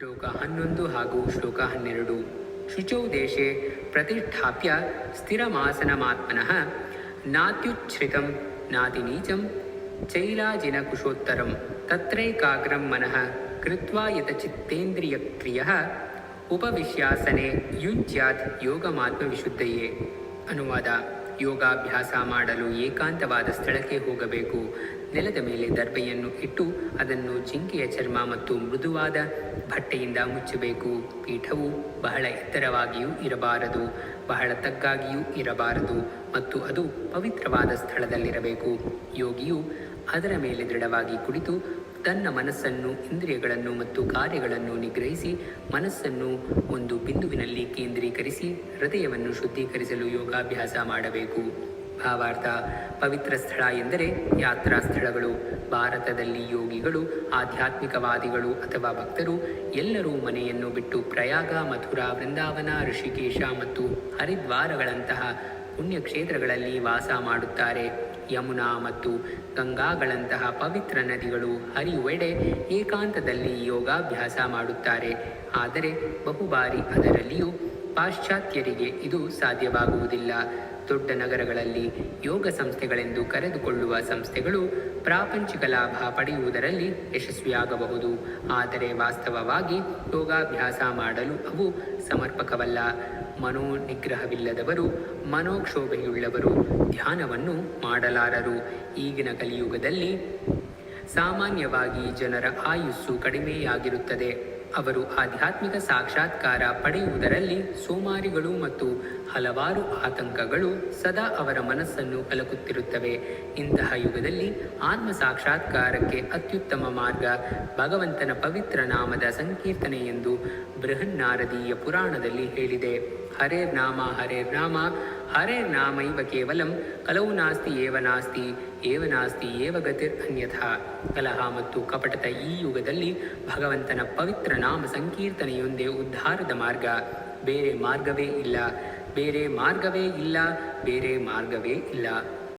ಶ್ಲೋಕ ಹನ್ನೊಂದು ಹಾಗೂ ಶ್ಲೋಕ ಹನ್ನೆರಡು. ಶುಚೌ ದೇಶೆ ಪ್ರತಿಷ್ಠಾಪ್ಯ ಸ್ಥಿರಮಾಸನಮಾತ್ಮನಃ ನಾತ್ಯುಚ್ಛ್ರಿತಂ ನಾತಿನೀಚಂ ಚೈಲಾಜಿನಕುಶೋತ್ತರಂ ತತ್ರೈಕಾಗ್ರಂ ಮನಃ ಕೃತ್ವಾ ಯತಚಿತ್ತೇಂದ್ರಿಯಕ್ರಿಯಃ ಉಪವಿಶ್ಯಾಸನೆ ಯುಂಚ್ಯಾತ್ ಯೋಗಮಾತ್ಮವಿಶುದ್ಧಯೇ. ಅನುವಾದ ಯೋಗಾಭ್ಯಾಸ ಮಾಡಲು ಏಕಾಂತವಾದ ಸ್ಥಳಕ್ಕೆ ಹೋಗಬೇಕು. ನೆಲದ ಮೇಲೆ ದರ್ಬೆಯನ್ನು ಇಟ್ಟು ಅದನ್ನು ಜಿಂಕೆಯ ಚರ್ಮ ಮತ್ತು ಮೃದುವಾದ ಬಟ್ಟೆಯಿಂದ ಮುಚ್ಚಬೇಕು. ಪೀಠವು ಬಹಳ ಎತ್ತರವಾಗಿಯೂ ಇರಬಾರದು, ಬಹಳ ತಗ್ಗಾಗಿಯೂ ಇರಬಾರದು ಮತ್ತು ಅದು ಪವಿತ್ರವಾದ ಸ್ಥಳದಲ್ಲಿರಬೇಕು. ಯೋಗಿಯು ಅದರ ಮೇಲೆ ದೃಢವಾಗಿ ಕುಳಿತು ತನ್ನ ಮನಸ್ಸನ್ನು, ಇಂದ್ರಿಯಗಳನ್ನು ಮತ್ತು ಕಾರ್ಯಗಳನ್ನು ನಿಗ್ರಹಿಸಿ ಮನಸ್ಸನ್ನು ಒಂದು ಬಿಂದುವಿನಲ್ಲಿ ಕೇಂದ್ರೀಕರಿಸಿ ಹೃದಯವನ್ನು ಶುದ್ಧೀಕರಿಸಲು ಯೋಗಾಭ್ಯಾಸ ಮಾಡಬೇಕು. ಭಾವಾರ್ಥ ಪವಿತ್ರ ಸ್ಥಳ ಎಂದರೆ ಯಾತ್ರಾ ಸ್ಥಳಗಳು ಭಾರತದಲ್ಲಿ ಯೋಗಿಗಳು, ಆಧ್ಯಾತ್ಮಿಕವಾದಿಗಳು ಅಥವಾ ಭಕ್ತರು ಎಲ್ಲರೂ ಮನೆಯನ್ನು ಬಿಟ್ಟು ಪ್ರಯಾಗ, ಮಥುರಾ, ವೃಂದಾವನ, ಋಷಿಕೇಶ ಮತ್ತು ಹರಿದ್ವಾರಗಳಂತಹ ಪುಣ್ಯಕ್ಷೇತ್ರಗಳಲ್ಲಿ ವಾಸ ಮಾಡುತ್ತಾರೆ. ಯಮುನಾ ಮತ್ತು ಗಂಗಾಗಳಂತಹ ಪವಿತ್ರ ನದಿಗಳು ಹರಿಯುವೆಡೆ ಏಕಾಂತದಲ್ಲಿ ಯೋಗಾಭ್ಯಾಸ ಮಾಡುತ್ತಾರೆ. ಆದರೆ ಬಹುಬಾರಿ ಅದರಲ್ಲಿಯೂ ಪಾಶ್ಚಾತ್ಯರಿಗೆ ಇದು ಸಾಧ್ಯವಾಗುವುದಿಲ್ಲ. ದೊಡ್ಡ ನಗರಗಳಲ್ಲಿ ಯೋಗ ಸಂಸ್ಥೆಗಳೆಂದು ಕರೆದುಕೊಳ್ಳುವ ಸಂಸ್ಥೆಗಳು ಪ್ರಾಪಂಚಿಕ ಲಾಭ ಪಡೆಯುವುದರಲ್ಲಿ ಯಶಸ್ವಿಯಾಗಬಹುದು. ಆದರೆ ವಾಸ್ತವವಾಗಿ ಯೋಗಾಭ್ಯಾಸ ಮಾಡಲು ಅವು ಸಮರ್ಪಕವಲ್ಲ. ಮನೋನಿಗ್ರಹವಿಲ್ಲದವರು, ಮನೋಕ್ಷೋಭೆಯುಳ್ಳವರು ಧ್ಯಾನವನ್ನು ಮಾಡಲಾರರು. ಈಗಿನ ಕಲಿಯುಗದಲ್ಲಿ ಸಾಮಾನ್ಯವಾಗಿ ಜನರ ಆಯುಸ್ಸು ಕಡಿಮೆಯಾಗಿರುತ್ತದೆ. ಅವರು ಆಧ್ಯಾತ್ಮಿಕ ಸಾಕ್ಷಾತ್ಕಾರ ಪಡೆಯುವುದರಲ್ಲಿ ಸೋಮಾರಿಗಳು ಮತ್ತು ಹಲವಾರು ಆತಂಕಗಳು ಸದಾ ಅವರ ಮನಸ್ಸನ್ನು ಕಲಕುತ್ತಿರುತ್ತವೆ. ಇಂತಹ ಯುಗದಲ್ಲಿ ಆತ್ಮ ಸಾಕ್ಷಾತ್ಕಾರಕ್ಕೆ ಅತ್ಯುತ್ತಮ ಮಾರ್ಗ ಭಗವಂತನ ಪವಿತ್ರ ನಾಮದ ಸಂಕೀರ್ತನೆ ಎಂದು ಬೃಹನ್ನಾರದೀಯ ಪುರಾಣದಲ್ಲಿ ಹೇಳಿದೆ. ಹರೇರ್ ನಾಮ ಹರೇರ್ ನಾಮ ಹರೇರ್ ನಾಮೈವ ಕೇವಲಂ ಕಲವು ನಾಸ್ತಿ ಏವ ನಾಸ್ತಿ ಏವ ನಾಸ್ತಿ ಏವ ಗತಿರ್ ಅನ್ಯಥಾ ಕಲಹ ಮತ್ತು ಕಪಟದ ಈ ಯುಗದಲ್ಲಿ ಭಗವಂತನ ಪವಿತ್ರ ನಾಮ ಸಂಕೀರ್ತನೆಯೊಂದೇ ಉದ್ಧಾರದ ಮಾರ್ಗ ಬೇರೆ ಮಾರ್ಗವೇ ಇಲ್ಲ, ಬೇರೆ ಮಾರ್ಗವೇ ಇಲ್ಲ, ಬೇರೆ ಮಾರ್ಗವೇ ಇಲ್ಲ।